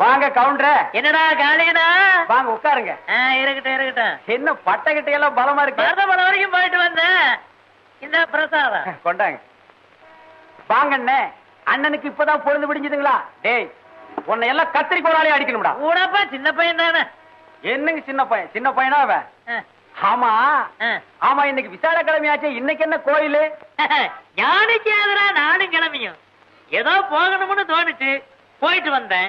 வாங்க கவுண்டர என்னடா காளியனா? வாங்க உட்காருங்க. இருக்கட்டும் இருக்கட்டும். என்ன பட்டை எல்லாம் பலமா இருக்கு. மருதமலை வரைக்கும் போயிட்டு வந்தேன். இந்த பிரசாதம். கொண்டாங்க. வாங்க அண்ணே அண்ணனுக்கு இப்பதான் பொழுது விடிஞ்சதுங்களா? டேய் உன்னை எல்லாம் கத்திரி கோலாலே அடிக்கணும்டா. கூடப்பா சின்ன பையன் தானே. என்னங்க சின்ன பையன்? சின்ன பையனா அவன்? ஆமா. ஆமா இன்னைக்கு விசால கிழமையாச்சே இன்னைக்கு என்ன கோயிலு? ஞானிக்கு எதிரா நானும் கிளம்பியும். ஏதோ போகணும்னு தோணுச்சு. போயிட்டு வந்தேன்.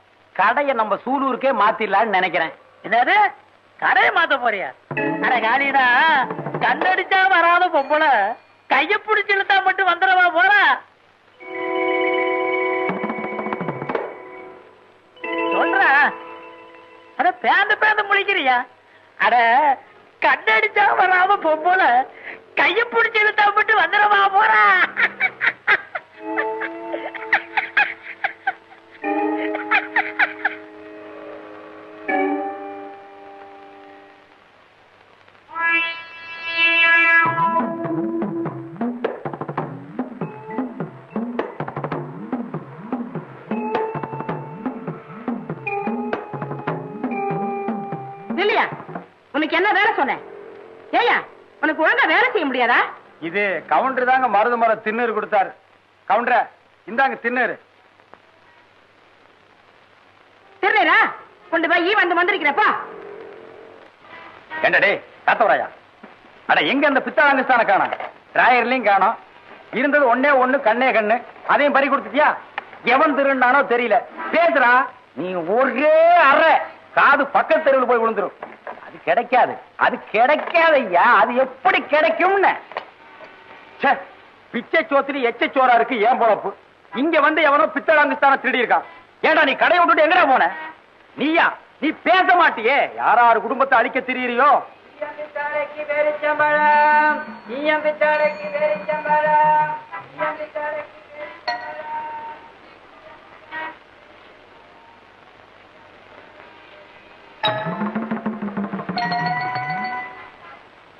கடையை நம்ம சூலூருக்கே மாத்திடலாம்னு நினைக்கிறேன். என்னது? கடையை மாத்த போறியா? அட காளியனா கண்ணடிச்சா வராத பொம்பளை. கைய பிடிச்சு இழுத்தா மட்டும் வந்துடவா போறா? சொல்ற. அட பேந்து பேந்த முழிக்கிறியா? அட கண்ணடிச்சா வராம பொம்பளை. கைய பிடிச்சு இழுத்தா மட்டும் வந்துடவா போறா? உனக்கு என்ன வேலை சொன்னேன்? ஏயா உனக்கு ஒழுங்கா வேலை செய்ய முடியாதா? இது கவுண்டர் தாங்க மருது மரம் திண்ணூறு கொடுத்தாரு. கவுண்டர இந்தாங்க திண்ணூறு திருநீரா கொண்டு போய் வந்து வந்திருக்கிறப்பா டேய் காத்தவராயா? அட எங்க அந்த பித்தாளங்கஸ்தான காணோம் டிராயர்லயும் காணோம். இருந்தது ஒண்ணே ஒண்ணு கண்ணே கண்ணு. அதையும் பறி கொடுத்துட்டியா? எவன் திருநானோ தெரியல. பேசுறா நீ ஒரே அறை. காது பக்கத்து தெருவில் போய் விழுந்துரும். அது கிடைக்காது. அது கிடைக்காது ஐயா அது எப்படி கிடைக்கும்னு? பிச்சை சோத்திரி எச்ச சோறா இருக்கு ஏன் பொழப்பு? இங்க வந்து எவனோ பித்தளாங்குஸ்தான திருடி இருக்கான் ஏண்டா நீ கடை விட்டுட்டு எங்கடா போன? நீயா? நீ பேச மாட்டியே? யாராரு குடும்பத்தை அழிக்க திரியிறியோ?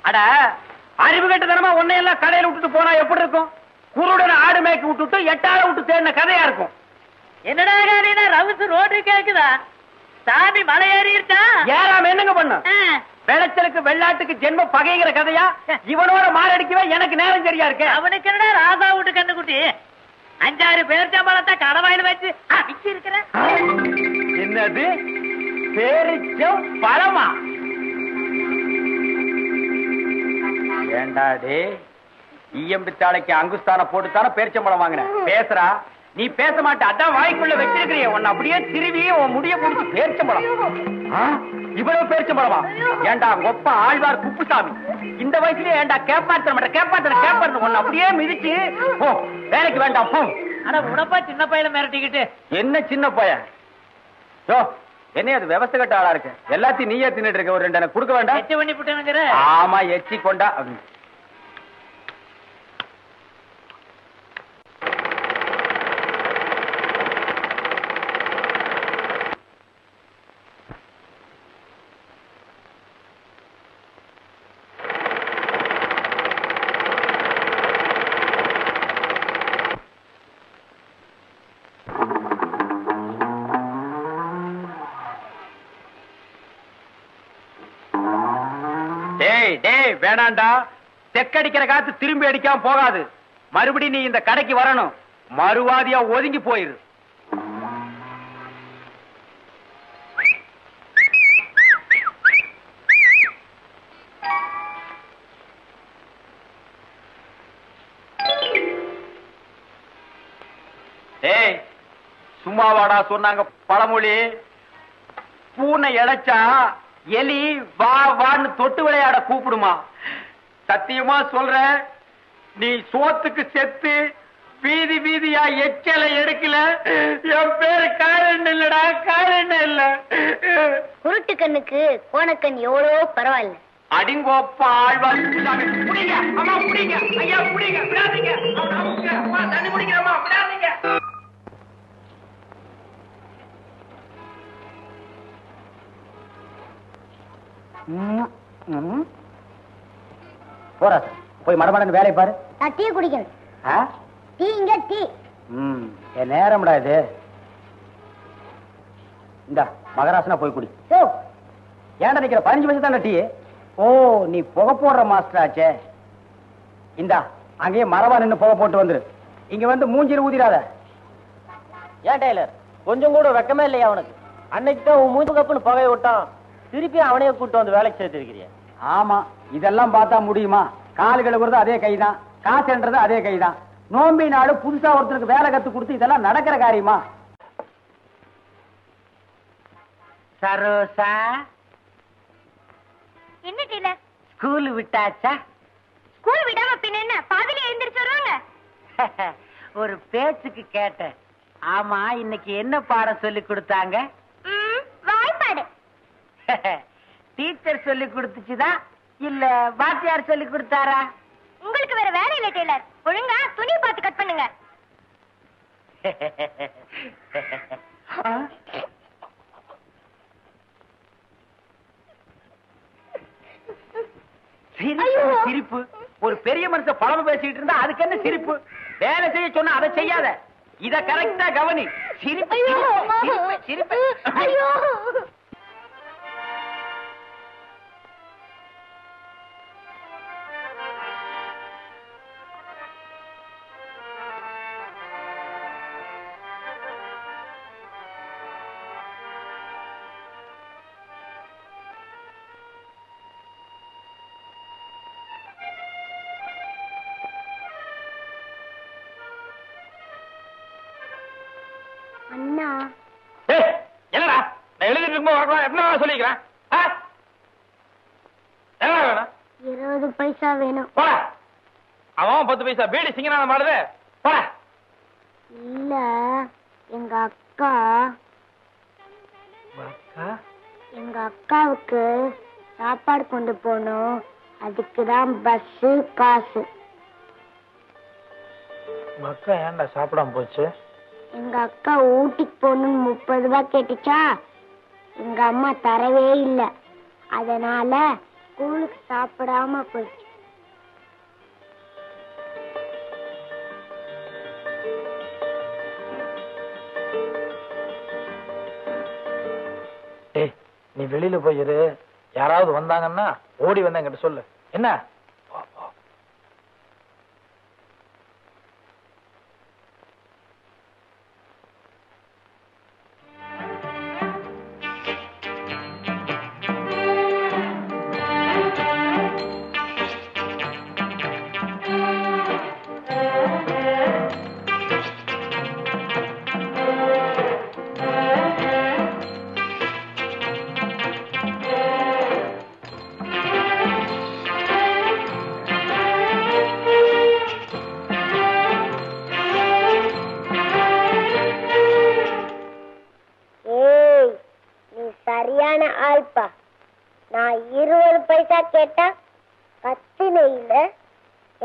அட அறிவு கட்டுத்தனமா உன்னையெல்லாம் கடையில விட்டுட்டு போனா எப்படி இருக்கும்? குருடன் ஆடு மேய்க்க விட்டுட்டு எட்டாள விட்டு தேடின கதையா இருக்கும். என்னடா காளியனா ரவுசு ரோடு கேக்குதா? சாமி மலை ஏறிடுச்சா ஏறாம என்னங்க பண்ண? விளைச்சலுக்கு வெள்ளாட்டுக்கு ஜென்ம பகைங்கிற கதையா? இவனோட மாரடிக்கவே எனக்கு நேரம் சரியா இருக்கு. அவனுக்கு என்னடா ராசா வீட்டு கண்ணுக்குட்டி? அஞ்சாறு பேர் சம்பளத்தை கடவாயில் வச்சு அடிச்சு இருக்கிற என்னது? பேரிச்சம் பழமா? ஏண்டாடே ஈயம்பித்தாளைக்கு அங்குஸ்தான போட்டுத்தானே பேரிச்சம்பழம் வாங்கினேன். பேசுறா நீ பேச மாட்ட அதான் வாய்க்குள்ள வச்சிருக்கிறிய. உன்னை அப்படியே திருவி உன் முடிய முடிச்சு பேரிச்சம்பழம். ஆ? இவ்வளவு பேரிச்சம்பழமா? ஏண்டா ஒப்ப ஆழ்வார் குப்புசாமி? இந்த வயசுலயே ஏண்டா கேப்பாத்திர மாட்டேன் கேப்பாத்திர கேப்பாத்திர உன்னை அப்படியே மிதிச்சு போ வேலைக்கு வேண்டாம் போ. அட உடப்பா சின்ன பையல மிரட்டிக்கிட்டு. என்ன சின்ன பையன் யோ என்ன அது விவசாய கட்ட ஆளா இருக்கு? எல்லாத்தையும் நீயே தின்னுட்டு இருக்க ஒரு ரெண்டு எனக்கு கொடுக்க வேண்டாம்? எச்சு பண்ணி விட்டுனுங்கிற ஆமா எச்சி கொண்டா வேணாண்டா தெக்கடிக்கிற காத்து திரும்பி அடிக்காம போகாது. மறுபடி நீ இந்த கடைக்கு வரணும். மறுவாதியா ஒதுங்கி போயிரு. டேய் சும்மாவாடா சொன்னாங்க பழமொழி. பூனை இழைச்சா எலி வா வான்னு தொட்டு விளையாட கூப்பிடுமா? சத்தியமா சொல்றேன் நீ சோத்துக்கு செத்து வீதி வீதியா எச்சலை எடுக்கல? என் பேரு காரணம் இல்லடா காரணம் இல்ல. குருட்டு கண்ணுக்கு கோணக்கண் எவ்வளோ பரவாயில்ல. அடிங்கோப்பா ஆழ்வார். புடிங்க. அம்மா புடிங்க. ஐயா புடிங்க. விடாதீங்க. அவனை அமுக்குங்க. அம்மா தண்ணி குடிக்கிறம்மா விடாதீங்க. போறா. போய் மடமடன்னு வேலையை பாரு. நான் டீ குடிக்கணும் ஆ? டீ இங்க டீ. ம் என் நேரம்டா இது. இந்தா மகராசனா போய் குடி. ஓ ஏன்டா நிக்கிற? பதினஞ்சு வயசு தானே டீ. ஓ நீ புகை போடுற மாஸ்டர் ஆச்சே. இந்தா அங்கேயே மரவா நின்னு புகை போட்டு வந்துரு. இங்க வந்து மூஞ்சில ஊதிராத ஏன் டெய்லர்? கொஞ்சம் கூட வெக்கமே இல்லையா அவனுக்கு அன்னைக்கு தான் உன் மூஞ்சு கப்புன்னு புகைய விட்டான். திருப்பி அவனையே கூட்டு வந்து வேலைக்கு சேர்த்திருக்கிறிய. ஆமா இதெல்லாம் பார்த்தா முடியுமா? கால் கழுவுறது அதே கைதான் காசுன்றது அதே கைதான். நோம்பி நாடு புதுசா ஒருத்தருக்கு வேலை கத்து கொடுத்து இதெல்லாம் நடக்கிற காரியமா? சரோசா? என்ன டீலர்? ஸ்கூல் விட்டாச்சா? ஸ்கூல் விடாம பின்ன என்ன? பாதியில எழுந்திரிச்சு வருவாங்க. ஒரு பேச்சுக்கு கேட்டேன். ஆமா இன்னைக்கு என்ன பாடம் சொல்லி கொடுத்தாங்க? ம், வாய்ப்பாடு. டீச்சர் சொல்லி கொடுத்துச்சுதா? இல்ல வாத்தியார் சொல்லி கொடுத்தாரா? உங்களுக்கு வேற வேலை இல்ல டெய்லர். ஒழுங்கா துணி பார்த்து கட் பண்ணுங்க. சிரிப்பு ஒரு பெரிய மனுஷன் பழம பேசிட்டு இருந்தா அதுக்கு என்ன சிரிப்பு? வேலை செய்ய சொன்னா அதை செய்யாத. இத கரெக்டா கவனி. சிரிப்பு சிரிப்பு, சிரிப்பு அண்ணா. என்னடா? நான் எழுதிட்டு இருக்கும்போது என்ன சொல்லிக்கிறேன்? ஆ? என்ன வேணும்? இருபது பைசா வேணும். போடா. அவன் பத்து பைசா. பீடி சிங்கநாதம் மாடுது. போடா. இல்ல எங்க அக்கா. எங்க அக்காவுக்கு சாப்பாடு கொண்டு போகணும். அதுக்கு தான் பஸ் காசு. மக்கா ஏன்டா சாப்பிடாம போச்சு? எங்க அக்கா ஊட்டிக்கு போகணும்னு முப்பது ரூபாய் கேட்டுச்சா? எங்க அம்மா தரவே இல்லை. அதனால ஸ்கூலுக்கு சாப்பிடாம போயிடுச்சு. நீ வெளியில போயிரு யாராவது வந்தாங்கன்னா ஓடி வந்து என்கிட்ட சொல்லு. என்ன? சரியான ஆள்பா. நான் இருபது பைசா கேட்டா கத்தினையில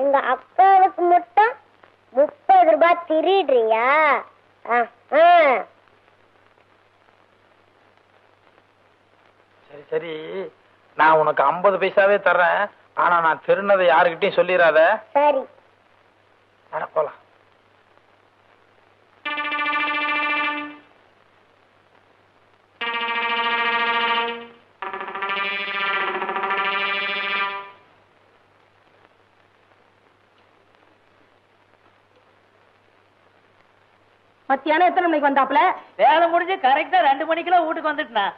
எங்க அக்காவுக்கு மட்டும் முப்பது ரூபாய் திருடுறியா. சரி சரி. நான் உனக்கு ஐம்பது பைசாவே தர்றேன். ஆனா நான் திருநதை யாருக்கிட்டையும் சொல்லிடாத சரி. போலாம். மத்தியானம் எத்தனை மணிக்கு வந்தாப்புல? வேலை முடிஞ்சு கரெக்டா ரெண்டு மணிக்கெல்லாம் வீட்டுக்கு வந்துட்டேன்.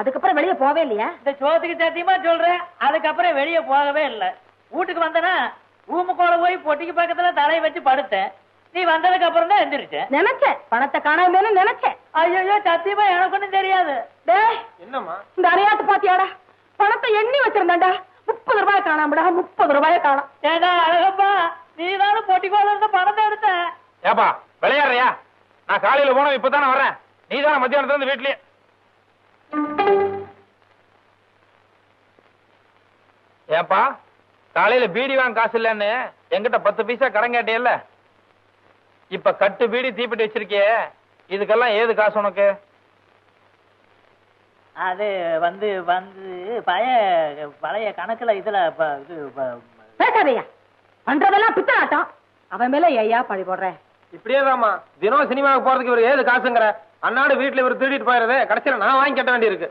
அதுக்கப்புறம் வெளியே போவே இல்லையா? இந்த சோத்துக்கு சத்தியமா சொல்றேன். அதுக்கப்புறம் வெளியே போகவே இல்லை. வீட்டுக்கு வந்தனா ரூமுக்குள்ள போய் பொட்டிக்கு பக்கத்துல தலையை வச்சு படுத்தேன். நீ வந்ததுக்கு அப்புறம் தான் எந்திரிச்சேன். நினைச்சேன். பணத்தை காணாமேனு நினைச்சேன். ஐயோ சத்தியமா எனக்கு ஒண்ணும் தெரியாது. டேய் என்னம்மா? இந்த அரையாத்து பாத்தியாடா? பணத்தை எண்ணி வச்சிருந்தாண்டா? முப்பது ரூபாய் காணாமடா முப்பது ரூபாய காணாம். ஏடா அழகப்பா நீ தானே பொட்டிக்கோல இருந்த பணத்தை எடுத்த? ஏப்பா விளையாடுறியா? நான் காலையில போனோம் இப்பதானே வரேன் நீ தான் மத்தியானத்துல இருந்து வீட்லயே. ஏப்பா காலையில பீடி வாங்க காசு இல்லன்னு என்கிட்ட பத்து பைசா கடன் கேட்டியல்ல? இப்ப கட்டு பீடி தீப்பெட்டி வச்சிருக்கியே இதுக்கெல்லாம் ஏது காசு உனக்கு? அது வந்து வந்து பழைய பழைய கணக்குல இதுல இது ப- பேசாதய்யா பண்றதெல்லாம் பித்தலாட்டம். அவன் மேல ஐயா பழி போடுறேன் இப்படியே தாமா தினம் சினிமாவுக்கு போறதுக்கு இவர் ஏது காசுங்கிற? அன்னாடு வீட்டுல இவர் திருடிட்டு போயிருது கடைசியில நான் வாங்கி கட்ட வேண்டியிருக்கு.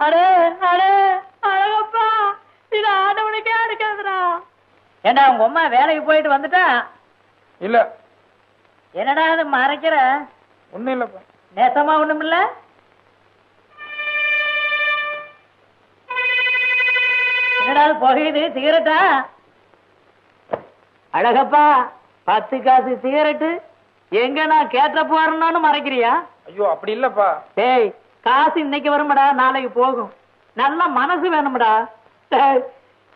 அடே அடே அழகப்பா இது ஆண்டவனுக்கே அடுக்காதுடா. ஏண்டா உங்க அம்மா வேலைக்கு போயிட்டு வந்துட்டா? இல்ல. என்னடா அது மறைக்கிற? ஒண்ணும் இல்லப்பா. நேசமா ஒண்ணும் இல்ல? என்னடா புகையுது? சிகரெட்டா? அழகப்பா பத்து காசு சிகரெட்டு. எங்க நான் கேட்ட போறேன்னு மறைக்கிறியா? ஐயோ அப்படி இல்லப்பா. டேய் காசு இன்னைக்கு வரும்டா நாளைக்கு போகும். நல்ல மனசு வேணும்டா.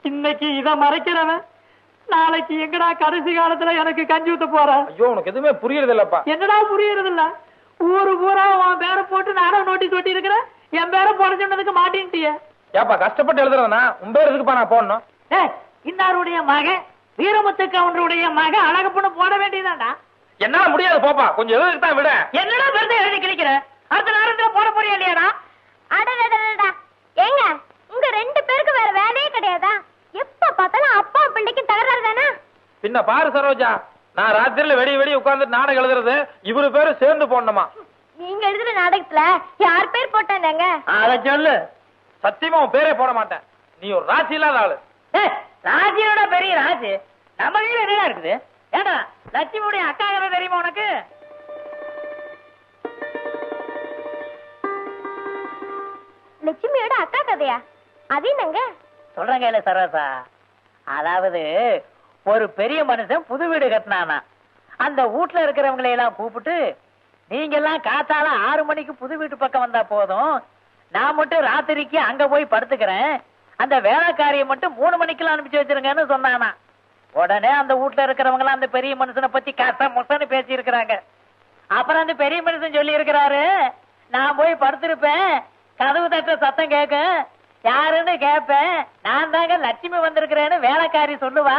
இன்னைக்கு இத மறைக்கிறவன் நாளைக்கு எங்கடா கடைசி காலத்துல எனக்கு கஞ்சி ஊத்த போற? ஐயோ உனக்கு எதுவுமே புரியறது இல்லப்பா என்னடா புரியறது இல்ல ஊரு பூரா உன் பேரை போட்டு நானும் நோட்டீஸ் ஒட்டி இருக்கிறேன் என் பேரை போட சொன்னதுக்கு மாட்டேன்ட்டிய. ஏப்பா கஷ்டப்பட்டு எழுதுறதுனா உன் பேர் எதுக்குப்பா நான் போடணும்? டேய் இன்னாருடைய மகன் வீரமுத்து கவுண்டருடைய மகன் அழகப்பண்ணு போட வேண்டியதாண்டா என்னால முடியாது போப்பா. கொஞ்சம் எழுதுக்கு தான் விட. என்னடா விருது எழுதி கிழிக்கிற? அடுத்த நேரத்துல போட போறியா இல்லையாடா? அடடடடடா ஏங்க உங்க ரெண்டு பேருக்கு வேற வேலையே கிடையாதா? எப்ப பார்த்தாலும் அப்பா பிள்ளைக்கு தகராறு தானே? பின்ன பாரு சரோஜா. நான் ராத்திரில வெடி வெடி உட்கார்ந்து நாடகம் எழுதுறது இவரு பேரு சேர்ந்து போடணுமா? நீங்க எழுதுற நாடகத்துல யார் பேர் போட்டாங்க அத சொல்லு. சத்தியமா உன் பேரே போட மாட்டேன். நீ ஒரு ராசி இல்லாத ஆளு. ஏய், ராஜியோட பெரிய ராஜு. நம்ம கையில என்னடா இருக்குது? ஏடா லட்சுமியுடைய அக்கா கதை தெரியுமா உனக்கு? லட்சுமியோட அக்கா கதையா? அது என்னங்க? சொல்றேன் கையில சரோசா அதாவது ஒரு பெரிய மனுஷன் புது வீடு கட்டினானா. அந்த வீட்டுல இருக்கிறவங்களை எல்லாம் கூப்பிட்டு நீங்க எல்லாம் காத்தால ஆறு மணிக்கு புது வீட்டு பக்கம் வந்தா போதும். நான் மட்டும் ராத்திரிக்கு அங்க போய் படுத்துக்கிறேன். அந்த வேலைக்காரியை மட்டும் மூணு மணிக்கெல்லாம் அனுப்பிச்சு வச்சிருங்கன்னு சொன்னானா. உடனே அந்த வீட்டுல இருக்கிறவங்க அந்த பெரிய மனுஷனை பத்தி கச முசன்னு பேசி இருக்கிறாங்க அப்புறம் அந்த பெரிய மனுஷன் சொல்லி இருக்கிறாரு நான் போய் படுத்திருப்பேன். கதவு தட்ட சத்தம் கேட்கும் யாருன்னு கேட்பேன் நான் தாங்க லட்சுமி வந்திருக்கிறேன்னு வேலைக்காரி சொல்லுவா.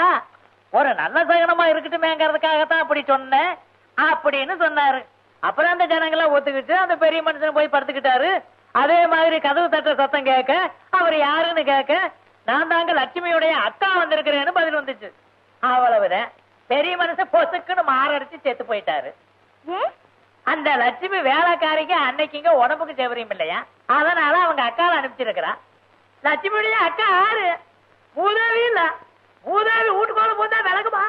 ஒரு நல்ல சகனமா இருக்கட்டுமேங்கிறதுக்காகத்தான் அப்படி சொன்னேன். அப்படின்னு சொன்னாரு. அப்புறம் அந்த ஜனங்களாம் ஒத்துக்கிட்டு அந்த பெரிய மனுஷன் போய் படுத்துக்கிட்டாரு. அதே மாதிரி கதவு தட்ட சத்தம் கேட்க அவர் யாருன்னு கேட்க நான் தாங்க லட்சுமியுடைய அக்கா வந்திருக்கிறேன்னு பதில் வந்துச்சு. அவ்வளவுதான் பெரிய மனுஷன் பொசுக்குன்னு மாரடிச்சு செத்து போயிட்டாரு. அந்த லட்சுமி வேலைக்காரிக்கு அன்னைக்குங்க உடம்புக்கு செவரியும் இல்லையா? அதனால அவங்க அக்காவை அனுப்பிச்சிருக்கிறான் லட்சுமியுடைய அக்கா ஆறு மூதாவி இல்ல. வீட்டுக்கு வீட்டுக்குள்ள போந்தா விளக்குமா?